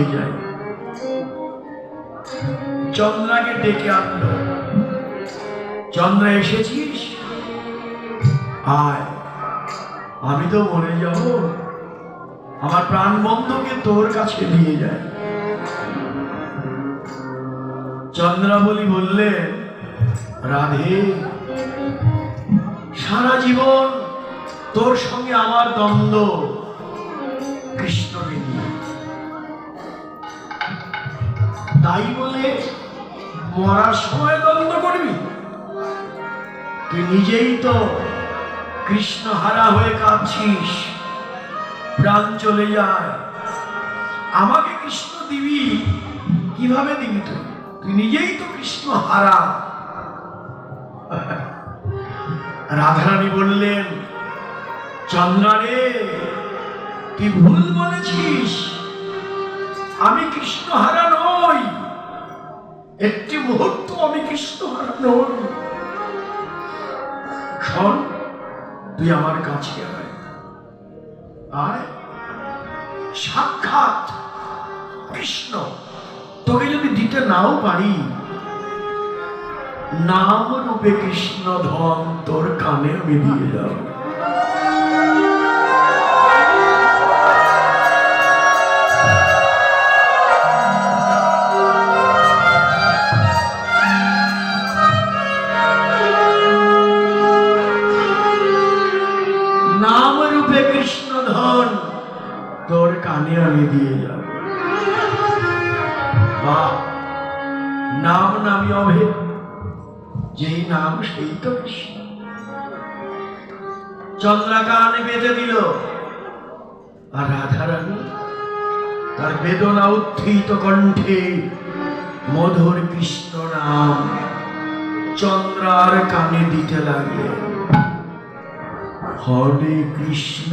দিয়ে যায়। চন্দ্রাকে ডেকে আনলো। চন্দ্রা, এসেছিস? আয়, আমি তো মরে যাব। আমার প্রাণ বন্ধকে তোর কাছে দিয়ে যায়। চন্দ্রাবলী বললে, রাধে, সারা জীবন তোর সঙ্গে আমার দ্বন্দ্ব। তাই বলে মরার সময় দ্বন্দ্ব করবি। তুই নিজেই তো কৃষ্ণ হারা হয়ে কাঁদছিস। প্রাণ চলে যায়। আমাকে কৃষ্ণ দিবি? কীভাবে দিবি তুই? তুই নিজেই তো কৃষ্ণ হারা রাধারানী বললেন চন্দ্রারে তুই ভুল বলেছিস। আমি কৃষ্ণ হারা মুহূর্ত আমি কৃষ্ণ নই শোন, তুই আমার কাছে আয়, সাক্ষাৎ কৃষ্ণ। তোকে যদি দিতে নাও পারি, নাম রূপে কৃষ্ণ ধন তোর কানে আমি দিয়ে যাব। তোর আমি দিয়ে যাব। বাহ, নাম নামি অভেদ যেই নাম সেই তো কৃষ্ণ। চন্দ্রা কানে বেঁধে দিল, আর রাধারানী তার বেদনা উত্থিত কণ্ঠে মধুর কৃষ্ণ নাম চন্দ্রার কানে দিতে লাগলেন। হরে কৃষ্ণ।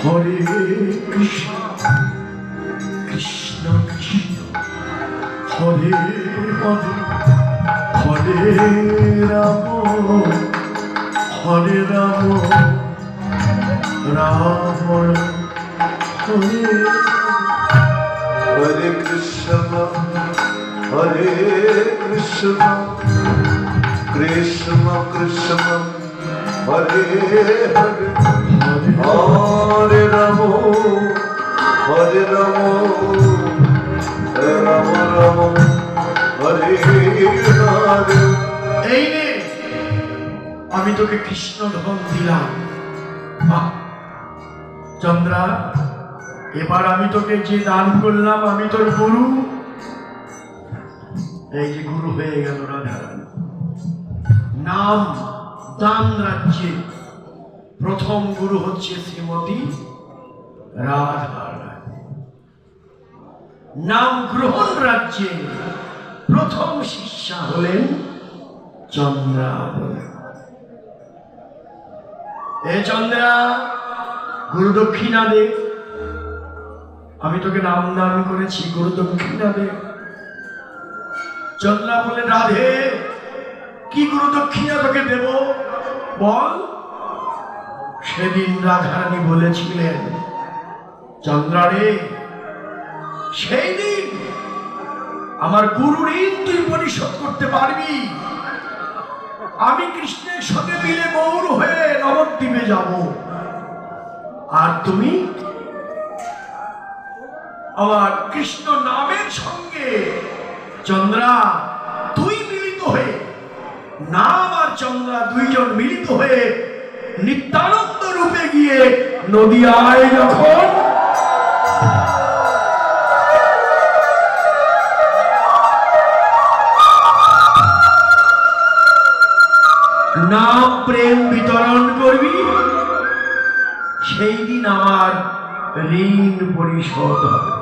হরে কৃষ্ণ কৃষ্ণ কৃষ্ণ হরে হরে হরে কৃষ্ণ হরে কৃষ্ণ কৃষ্ণ কৃষ্ণ, হরে হরে। হরে রাম হরে রাম রাম রাম, হরে হরে। এই নে, আমি তোকে কৃষ্ণ ধন দিলাম। বাহ! চন্দ্রা, এবার আমি তোকে যে দান করলাম, আমি তোর গুরু। এই যে গুরু হয়ে গেল রাধারানী নাম দান রাজ্যে। প্রথম গুরু হচ্ছে শ্রীমতী রাধারানী নাম গ্রহণ রাজ্যে। প্রথম শিষ্যা হলেন চন্দ্রাবলী এ চন্দ্রা গুরু দক্ষিণা দে আমি তোকে নাম দান করেছি গুরু দক্ষিণা দে চন্দ্রা বলে রাধে, কি গুরু দক্ষিণা তোকে দেব? বল। সেদিন রাধারানী বলেছিলেন, চন্দ্রা রে সেই দিন আমার গুরু ঋণ তুই পরিশোধ করতে পারবি। আমি কৃষ্ণের সাথে মিলে গৌর হয়ে নবদ্বীপে যাব। আর তুমি? আমার কৃষ্ণ নামের সঙ্গে চন্দ্রা দুই মিলিত হয়ে, নাম আর চন্দ্রা দুইজন মিলিত হয়ে নিত্যানন্দ রূপে গিয়ে নদিয়ায় যখন নাম, প্রেম ঋণ পরিশোধ হবে।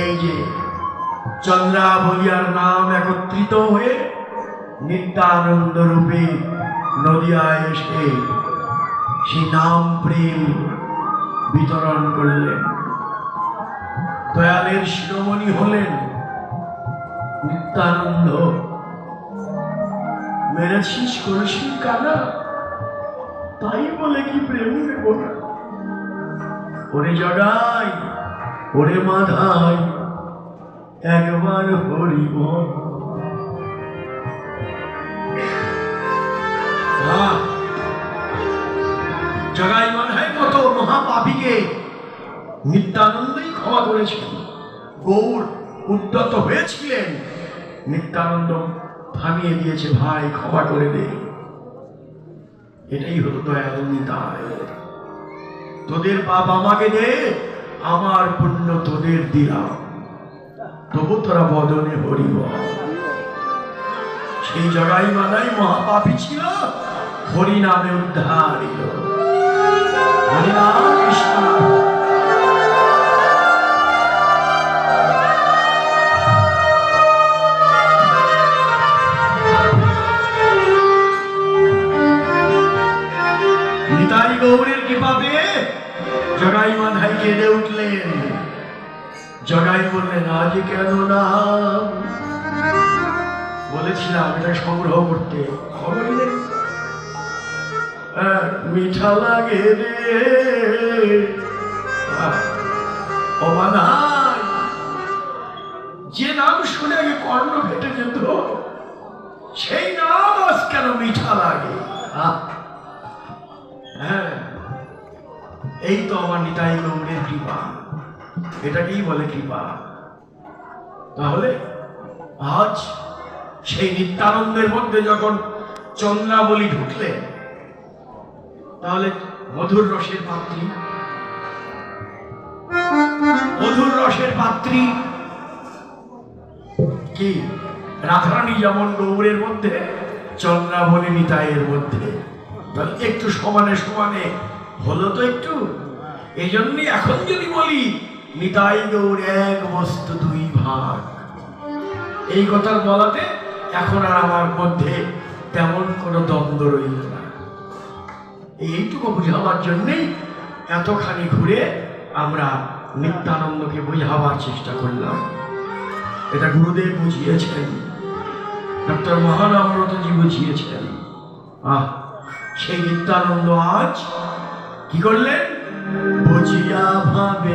এই যে চন্দ্রাবলিয়ার নাম একত্রিত হয়ে নিত্যানন্দ রূপে নদিয়ায় এসে সেই নাম প্রেম বিতরণ করলেন। দয়ালের শিরোমণি হলেন নিত্যানন্দ। মেরেছিস কলসি কানা? তাই বলে কি প্রেম না? ওরে জগাই, ওরে মাধাই, একবার হরিব। জগাই মাধাই মতো মহাপাপীকে নিত্যানন্দই ক্ষমা করেছেন গৌর উদ্যত হয়েছিলেন। নিত্যানন্দ থামিয়ে দিয়েছে ভাই, ক্ষমা করে দে। এটাই হলো দয়াল নিতায় তোদের পাপ আমাকে দে, আমার পুণ্য তোদের দিলাম তবু তোরা বদনে হরি সেই জগাই মানাই মহাপাপি ছিল হরি নামে উদ্ধারিত হরিনাম কৃষ্ণ। বলেছিলাম, এটা সংগ্রহ করতে। মিঠা লাগে রে। যে নাম শুনে আগে কর্ণ ফেটে যেত, সেই নাম আজ কেন মিঠা লাগে? হ্যাঁ এই তো আমার নিতাই গৌরের কৃপা। এটাকেই বলে কৃপা। তাহলে আজ সেই নিত্যানন্দের মধ্যে যখন চন্দ্রাবলী ঢুকলে, তাহলে মধুর রসের পাত্রী। মধুর রসের পাত্রী কি? রাধারানী যেমন গৌরের মধ্যে, চন্দ্রাবলী নিতাইয়ের মধ্যে। একটু সমানে সমানে, হলো তো একটু। এই জন্যই এখন যদি বলি, নিতাই গৌর এক বস্তু দুই ভাগ। এই কথা বলাতে এখন আর আমার মধ্যে তেমন কোনো দ্বন্দ্ব রইল না। এইটুকু বোঝাবার জন্যেই এতখানি ঘুরে আমরা নিত্যানন্দকে বোঝাবার চেষ্টা করলাম। এটা গুরুদেব বুঝিয়েছেন ডক্টর মহানম্রতজি বুঝিয়েছেন। আহ, সেই নিত্যানন্দ আজ কি করলেন? বুঝিয়া ভাবে